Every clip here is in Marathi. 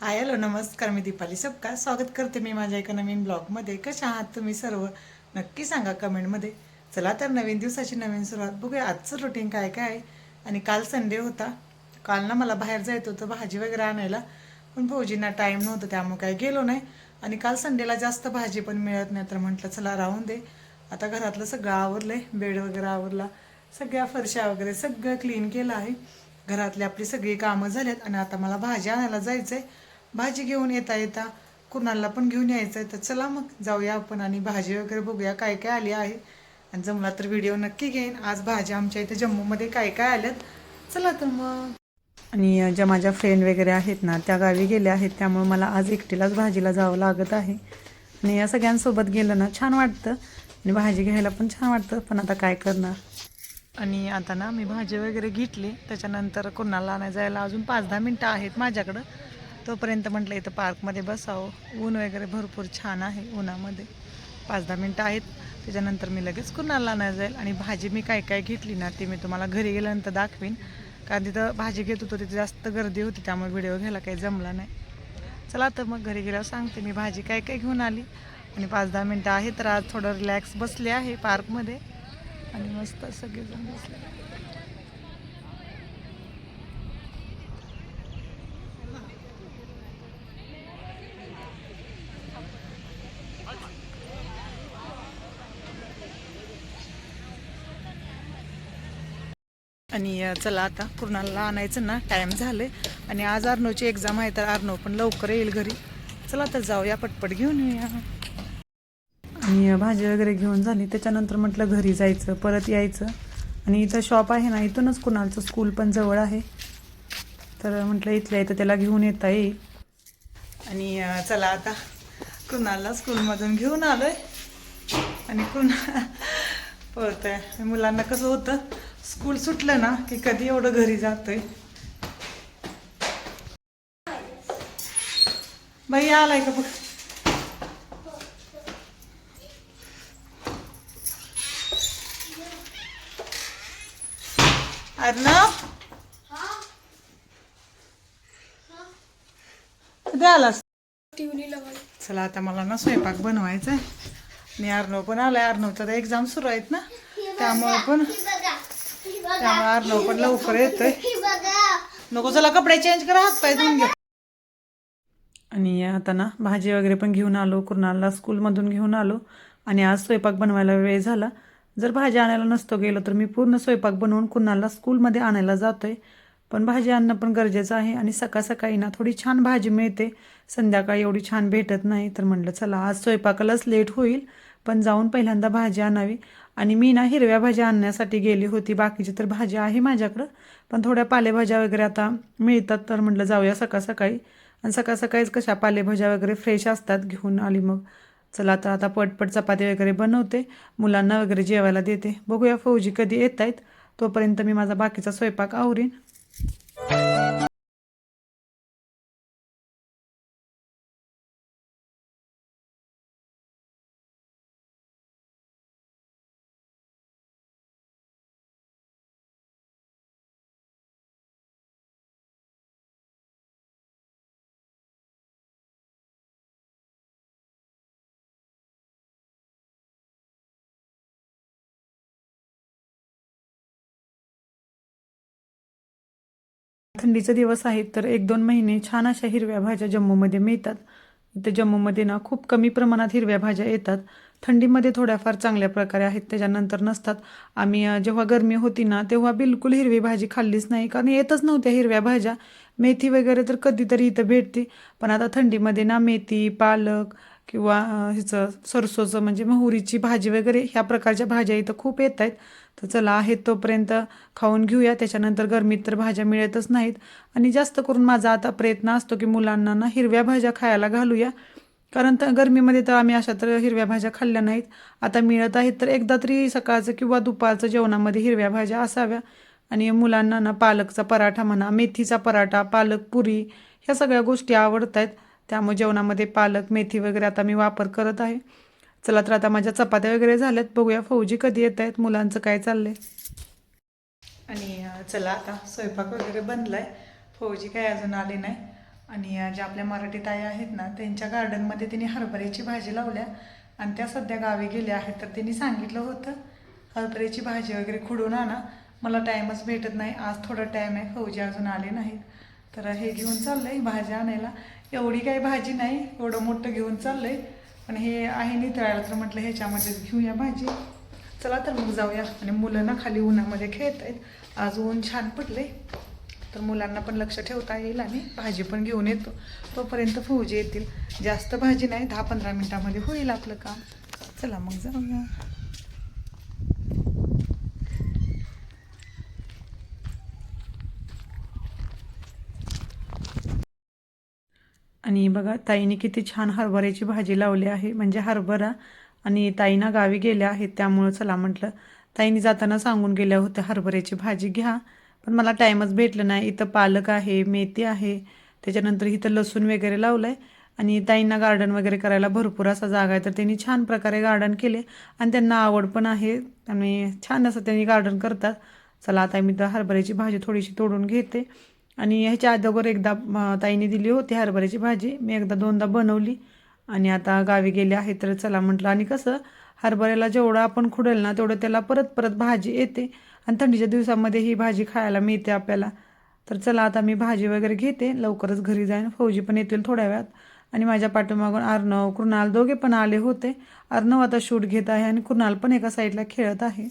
हाय हॅलो नमस्कार मी दीपाली सबका स्वागत करते मी माझ्या एका नवीन ब्लॉगमध्ये. कशा आहात तुम्ही सर्व? नक्की सांगा कमेंटमध्ये. चला तर नवीन दिवसाची नवीन सुरुवात बघूया. आजचं रुटीन काय काय आहे? आणि काल संडे होता. काल ना मला बाहेर जायचं होतं भाजी वगैरे आणायला. पण भाऊजींना टाईम नव्हतं त्यामुळे काय गेलो नाही. आणि काल संडेला जास्त भाजी पण मिळत नाही तर म्हटलं चला राहून दे. आता घरातलं सगळं आवरलं आहे बेड वगैरे आवरला. सगळ्या फरशा वगैरे सगळं क्लीन केलं आहे. घरातली आपली सगळी कामं झाली आहेत आणि आता मला भाजी आणायला जायचं आहे भाजी घेऊन येता येता कुणाला पण घेऊन यायचं आहे तर चला मग जाऊया आपण आणि भाजी वगैरे बघूया काय काय आली आहे. आणि जमला तर व्हिडिओ नक्की घेईन. आज भाज्या आमच्या इथे जम्मूमध्ये काय काय आल्यात. चला तर मग. आणि ज्या माझ्या फ्रेंड वगैरे आहेत ना त्या गावी गेल्या आहेत. त्यामुळे मला आज एकटीलाच भाजीला जावं लागत आहे. आणि या सगळ्यांसोबत गेलं ना छान वाटतं. आणि भाजी घ्यायला पण छान वाटतं. पण आता काय करणार? आणि आता ना मी भाजी वगैरे घेतली. त्याच्यानंतर कोणाला आणायला जायला अजून पाच दहा मिनटं आहेत माझ्याकडं. तोपर्यंत म्हटलं इथं पार्कमध्ये बसावं. ऊन वगैरे भरपूर छान आहे उन्हामध्ये. पाच दहा मिनटं आहेत. त्याच्यानंतर मी लगेच कुणाला नाही जाईल आणि भाजी मी काय काय घेतली ना ती मी तुम्हाला घरी गेल्यानंतर दाखवीन. कारण तिथं भाजी घेत होतो तिथे जास्त गर्दी होती त्यामुळे व्हिडिओ घ्यायला काही जमला नाही. चला तर मग घरी गेल्यावर सांगते. मी भाजी काय काय घेऊन आली. आणि पाच दहा मिनटं आहे तर आज थोडं रिलॅक्स बसले आहे पार्कमध्ये. आणि मस्त सगळेजण बसले. आणि चला आता कुणाला आणायचं ना टाईम झाले आणि आज आर्नोची एक्झाम आहे तर आर्नो पण लवकर येईल घरी. चला तर जाऊया पटपट घेऊन येऊया. आणि भाजी वगैरे घेऊन झाली. त्याच्यानंतर म्हटलं घरी जायचं परत यायचं. आणि इथं शॉप आहे ना इथूनच कुणालचं स्कूल पण जवळ आहे. तर म्हटलं इथल्या इथं त्याला घेऊन येता येईल. आणि चला आता कुणाला स्कूलमधून घेऊन आलोय. आणि कुणा पळतंय. मुलांना कसं होतं? स्कूल सुटलं ना की कधी एवढं घरी जातोय. बाई आलाय का बघ? अर्णव कधी आलास? चला आता मला ना स्वयंपाक बनवायचा आहे आणि अर्णव पण आलाय. अर्णवचा तर एक्झाम सुरू आहेत ना. त्यामुळे पण त्यामुळे अर्णव पण लवकर येतोय. नको चला कपडे चेंज करा हात पाय धुवून घ्या. आणि आता ना भाजी वगैरे पण घेऊन आलो कुणाला स्कूलमधून घेऊन आलो. आणि आज स्वयंपाक बनवायला वेळ झाला. जर भाजी आणायला नसतो गेलो तर मी पूर्ण स्वयंपाक बनवून कुणाला स्कूलमध्ये आणायला जातोय. पण भाजी आणणं पण गरजेचं आहे. आणि सकाळ सकाळी ना थोडी छान भाजी मिळते. संध्याकाळी एवढी छान भेटत नाही. तर म्हटलं चला आज स्वयंपाकालाच लेट होईल. पण जाऊन पहिल्यांदा भाजी आणावी. आणि मी ना हिरव्या भाज्या आणण्यासाठी गेली होती. बाकीची तर भाज्या आहे माझ्याकडं. पण थोड्या पालेभाज्या वगैरे आता मिळतात तर म्हटलं जाऊया सकाळ सकाळी. आणि सकाळ सकाळीच कशा पालेभाज्या वगैरे फ्रेश असतात घेऊन आली मग. चला तर आता पटपट चपाती वगैरे बनवते. मुलांना वगैरे जेवायला देते. बघूया फौजी कधी येत आहेत तोपर्यंत मी माझा बाकीचा स्वयंपाक आवरीन. थंडीचे दिवस आहेत तर एक दोन महिने छान अशा हिरव्या भाज्या जम्मूमध्ये मिळतात. इथं जम्मूमध्ये ना खूप कमी प्रमाणात हिरव्या भाज्या येतात. थंडीमध्ये थोड्याफार चांगल्या प्रकारे आहेत त्याच्यानंतर नसतात. आम्ही जेव्हा गरमी होती ना तेव्हा बिलकुल हिरवी भाजी खाल्लीच नाही कारण येतच नव्हत्या हिरव्या भाज्या. मेथी वगैरे तर कधीतरी इथं भेटते पण आता थंडीमध्ये ना मेथी पालक किंवा हिचं ह्याचं सरसोचं म्हणजे मोहरीची भाजी वगैरे ह्या प्रकारच्या भाज्या इथं खूप येत आहेत. तर चला आहेत तोपर्यंत खाऊन घेऊया. त्याच्यानंतर गरमीत तर भाज्या मिळतच नाहीत. आणि जास्त करून माझा आता प्रयत्न असतो की मुलांना ना हिरव्या भाज्या खायला घालूया. कारण तर गरमीमध्ये तर आम्ही अशा तर हिरव्या भाज्या खाल्ल्या नाहीत. आता मिळत आहेत तर एकदा तरी सकाळचं किंवा दुपारचं जेवणामध्ये हिरव्या भाज्या असाव्या. आणि मुलांना ना पालकचा पराठा म्हणा मेथीचा पराठा पालक पुरी ह्या सगळ्या गोष्टी आवडत आहेत त्यामुळे जेवणामध्ये पालक मेथी वगैरे आता मी वापर करत आहे. चला तर आता माझ्या चपात्या वगैरे झाल्यात. बघूया फौजी कधी येत आहेत मुलांचं काय चाललंय. आणि चला आता स्वयंपाक वगैरे बनलाय. फौजी काय अजून आले नाही. आणि ज्या आपल्या मराठी ताई आहेत ना त्यांच्या गार्डनमध्ये तिने हरभऱ्याची भाजी लावल्या. आणि त्या सध्या गावी गेल्या आहेत. तर तिने सांगितलं होतं हरभऱ्याची भाजी वगैरे खुडून आणा. मला टाईमच भेटत नाही. आज थोडा टाईम आहे. फौजी अजून आले नाहीत. तर हे घेऊन चाललंय भाजी आणायला. एवढी काही भाजी नाही एवढं मोठं घेऊन चाललंय. पण हे आहे नितळायला तर म्हटलं ह्याच्यामध्येच घेऊया भाजी. चला तर मग जाऊया. आणि मुलं ना खाली उन्हामध्ये खेळत आहेत आज ऊन छान पडले तर मुलांना पण लक्ष ठेवता येईल आणि भाजी पण घेऊन येतो. तोपर्यंत फौजी येतील. जास्त भाजी नाही दहा पंधरा मिनिटामध्ये होईल आपलं काम. चला मग जाऊया. आणि बघा ताईने किती छान हरभऱ्याची भाजी लावली आहे. म्हणजे हरभरा आणि ताईना गावी गेल्या आहेत त्यामुळं चला म्हटलं ताईने जाताना सांगून गेल्या होत्या हरभऱ्याची भाजी घ्या. पण मला टाईमच भेटलं नाही. इथं पालक आहे मेथी आहे त्याच्यानंतर इथं लसूण वगैरे लावलं आहे आणि ताईंना गार्डन वगैरे करायला भरपूर असा जागा आहे. तर त्यांनी छान प्रकारे गार्डन केले. आणि त्यांना आवड पण आहे. आणि छान असं त्यांनी गार्डन करतात. चला आता मी तर हरभऱ्याची भाजी थोडीशी तोडून घेते. आणि ह्याच्या अगोदर एकदा ताईने दिली होती हरभऱ्याची भाजी. मी एकदा दोनदा बनवली आणि आता गावी गेले आहे तर चला म्हटलं आणि कसं हरभऱ्याला जेवढं आपण खुडेल ना तेवढं त्याला परत परत भाजी येते आणि थंडीच्या दिवसामध्ये ही भाजी खायला मिळते आपल्याला. तर चला आता मी भाजी वगैरे घेते. लवकरच घरी जाईन. फौजी पण येतील थोड्या वेळात. आणि माझ्या पाठीमागून अर्णव कृणाल दोघे पण आले होते. अर्णव आता शूट घेत आहे आणि कृणाल पण एका साईडला खेळत आहे.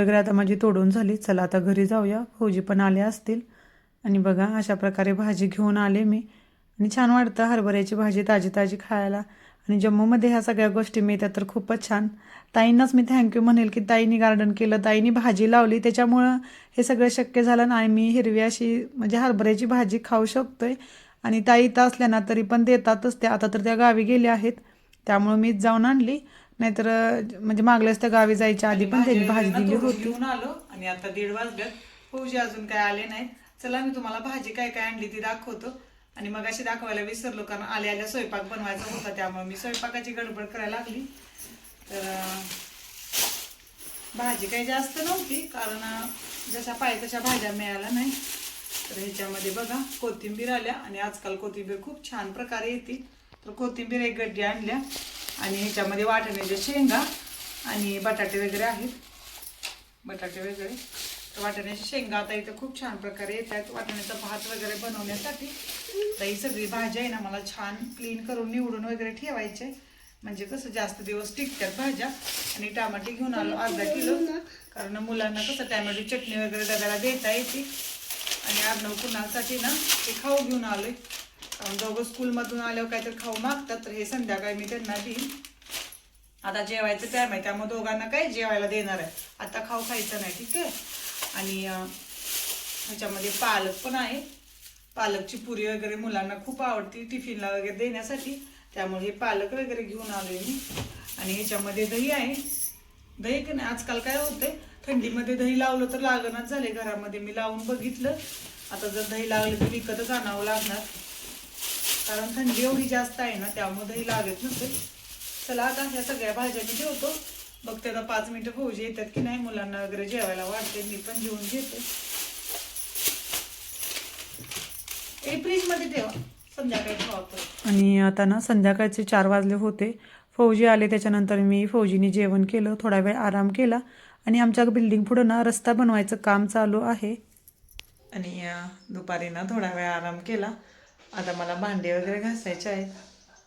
वगैरे आता माझी तोडून झाली. चला आता घरी जाऊया. फौजी पण आले असतील. आणि बघा अशा प्रकारे भाजी घेऊन आले मी. आणि छान वाटतं हरभऱ्याची भाजी ताजी ताजी खायला. आणि जम्मूमध्ये ह्या सगळ्या गोष्टी मिळतात तर खूपच छान. ताईंनाच मी थँक्यू म्हणेल की ताईंनी गार्डन केलं. ताईंनी भाजी लावली. त्याच्यामुळं हे सगळं शक्य झालं आणि मी हिरवी अशी म्हणजे हरभऱ्याची भाजी खाऊ शकतोय. आणि ताई इथं असल्या ना तरी पण देतातच त्या. आता तर त्या गावी गेल्या आहेत. त्यामुळं मीच जाऊन आणली. नाहीतर म्हणजे मागल्याच त्या गावी जायच्या आधी पण त्यांनी भाजी दिली होती. आलो आणि आता दीड वाजल्यात फौजी अजून काय आले नाही चला मी तुम्हाला भाजी काय काय आणली ती दाखवतो. आणि मग अशी दाखवायला विसरलो कारण आल्या आल्या स्वयंपाक बनवायचा होता त्यामुळे मी स्वयंपाकाची गडबड करायला लागली. तर भाजी काही जास्त नव्हती कारण जशा पाहिजे तशा भाज्या मिळाल्या नाही. तर ह्याच्यामध्ये बघा कोथिंबीर आल्या आणि आजकाल कोथिंबीर खूप छान प्रकारे येते तर कोथिंबीर एक गड्डी आणल्या. आणि ह्याच्यामध्ये वाटण्याच्या शेंगा आणि बटाटे वगैरे आहेत. बटाटे वगैरे. तर वाटाण्याच्या शेंगा आता इथं खूप छान प्रकारे येतात. वाटण्याचा भात वगैरे बनवण्यासाठी. तर ही सगळी भाज्या आहे ना मला छान क्लीन करून निवडून वगैरे ठेवायचे म्हणजे कसं जास्त दिवस टिकतात भाज्या. आणि टमाटे घेऊन आलो अर्धा किलो. कारण मुलांना कसं टॅमॅटो चटणी वगैरे डब्याला देता येते. आणि अर्णव कुणासाठी ना ते खाऊ घेऊन आलोय. आहे दोघं स्कूलमधून आल्यावर काहीतरी खाऊ मागतात तर हे संध्याकाळी मी त्यांना देईन. आता जेवायचं टाइम आहे त्यामुळे दोघांना काय जेवायला देणार आहे. आता खाऊ खायचं नाही ठीक आहे? आणि ह्याच्यामध्ये पालक पण आहे. पालकची पुरी वगैरे मुलांना खूप आवडती टिफिनला वगैरे देण्यासाठी. त्यामुळे हे पालक वगैरे घेऊन आलोय मी. आणि ह्याच्यामध्ये दही आहे. दही की नाही आजकाल काय होतंय थंडीमध्ये दही लावलं तर लागणच झाले घरामध्ये मी लावून बघितलं. आता जर दही लागलं तर विकतच आणावं लागणार. कारण थंडी एवढी जास्त आहे ना त्यामुळे दही लागत नसेल. चला आता ह्या सगळ्या भाज्या मी ठेवतो. बघते आता पाच मिनिटं फौजी येतात की नाही मुलांना वगैरे जेवायला वाटते मी पण जेवून घेते. ए फ्रीजमध्ये ठेवा संध्याकाळी. आणि आता ना संध्याकाळचे चार वाजले होते. फौजी आले त्याच्यानंतर मी फौजीने जेवण केलं थोडा वेळ आराम केला. आणि आमच्या बिल्डिंग पुढं ना रस्ता बनवायचं काम चालू आहे. आणि दुपारी ना थोडा वेळ आराम केला. आता मला भांडे वगैरे घासायचे आहेत.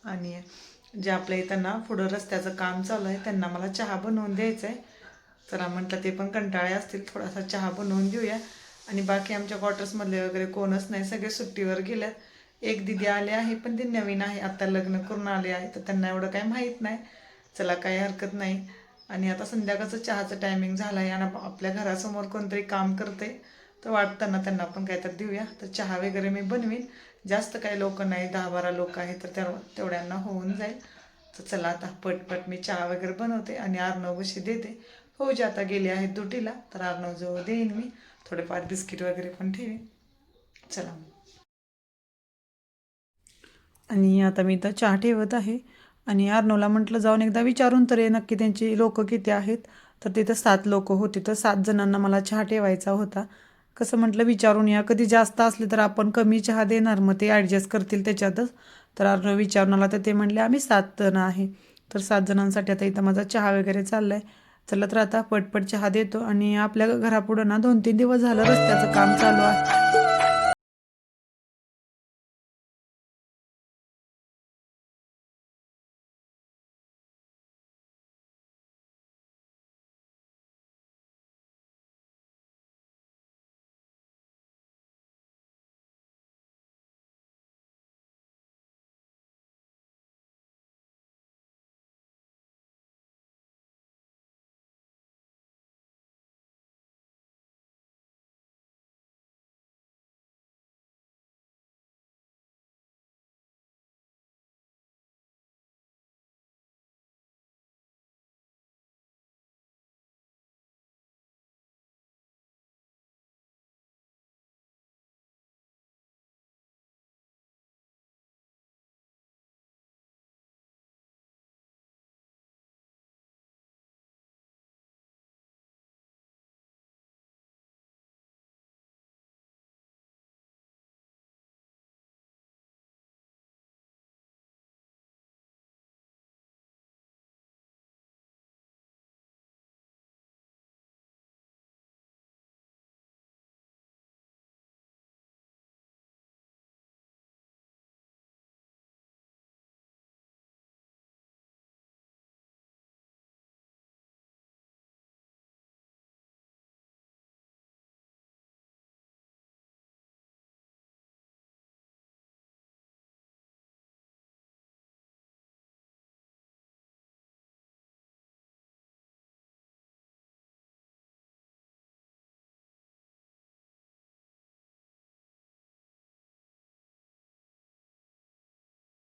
आणि जे आपल्या इथं ना पुढं रस्त्याचं काम चालू आहे त्यांना मला चहा बनवून द्यायचा आहे. चला म्हटलं ते पण कंटाळे असतील थोडासा चहा बनवून देऊया आणि बाकी आमच्या क्वार्टर्समधले वगैरे कोणच नाही सगळे सुट्टीवर गेल्यात. एक दिदी आले आहे पण ते नवीन आहे. आत्ता लग्न करून आले आहे तर त्यांना एवढं काही माहीत नाही. चला काही हरकत नाही. आणि आता संध्याकाळचं चहाचं टायमिंग झालं आहे आणि आपल्या घरासमोर कोणतरी काम करते तर वाटताना त्यांना पण काहीतरी देऊया. तर चहा वगैरे मी बनवीन. जास्त काही लोक नाही दहा बारा लोक आहेत तर त्या तेवढ्यांना होऊन जाईल. तर चला आता पटपट मी चहा वगैरे बनवते आणि अर्णवशी देते. हो, फौजी आता गेली आहेत दुटीला तर अर्णवजवळ देईन मी. थोडेफार बिस्किट वगैरे पण ठेवीन. चला मग. आणि आता मी इथं चहा ठेवत आहे. आणि अर्णवला म्हटलं जाऊन एकदा विचारून तर ये नक्की त्यांची लोक किती आहेत? तर तिथं सात लोक होते तर सात जणांना मला चहा ठेवायचा होता. कसं म्हटलं विचारून या. कधी जास्त असले तर आपण कमी चहा देणार. मग ते ॲडजस्ट करतील त्याच्यातच. तर अर्णव विचारून आला तर ते म्हणले आम्ही सात जण आहे. तर सात जणांसाठी आता इथं माझा चहा वगैरे चालला आहे चला तर आता पटपट चहा देतो. आणि आपल्या घरापुढं ना दोन तीन दिवस झालं रस्त्याचं काम चालू आहे.